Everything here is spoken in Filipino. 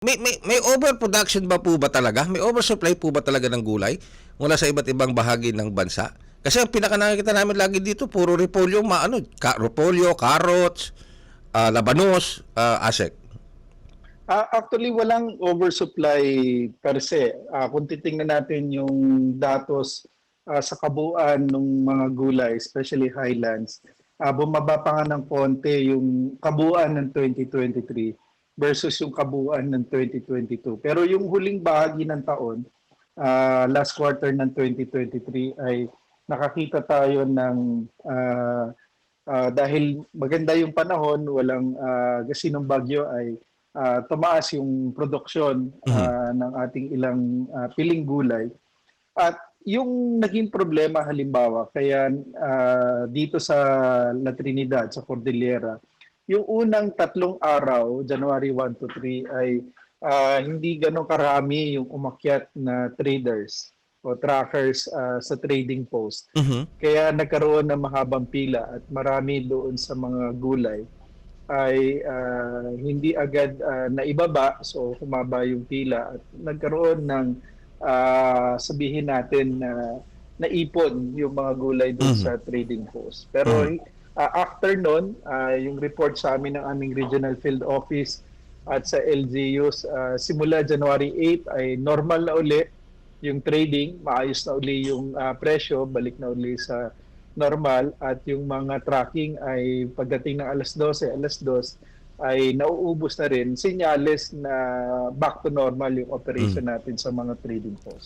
May, may, may overproduction ba po ba talaga? May oversupply po ba talaga ng gulay mula sa iba't ibang bahagi ng bansa? Kasi ang pinaka nakikita namin lagi dito, puro repolyo, maano, ka, repolyo, carrots, ah, labanos, ah, asek. Ah, actually, walang oversupply per se. Ah, kung titingnan natin yung datos ah, sa kabuuan ng mga gulay, especially highlands, ah, bumaba pa nga ng konti yung kabuuan ng 2023 versus yung kabuuan ng 2022. Pero yung huling bahagi ng taon, ah, last quarter ng 2023 ay nakakita tayo ng ah, ah, dahil maganda yung panahon, walang uh, gasinong bagyo ay ah, tumaas yung produksyon ah, ng ating ilang ah, piling gulay. At yung naging problema halimbawa, kaya ah, dito sa La Trinidad, sa Cordillera, yung unang tatlong araw, January 1 to 3, ay ah, hindi ganun karami yung umakyat na traders o trackers ah, sa trading post. Kaya nagkaroon ng mahabang pila at marami doon sa mga gulay ay ah, hindi agad ah, naibaba so humaba yung pila at nagkaroon ng ah, sabihin natin na naipon yung mga gulay doon Mhm. sa trading post. Pero ah, after nun, ah, yung report sa amin ng aming regional field office at sa LGUs ah, simula January 8 ay normal na uli yung trading, maayos na uli yung ah, presyo, balik na uli sa normal. At yung mga tracking ay pagdating ng alas 12, alas 2 ay nauubos na rin, senyales na back to normal yung operation natin sa mga trading posts.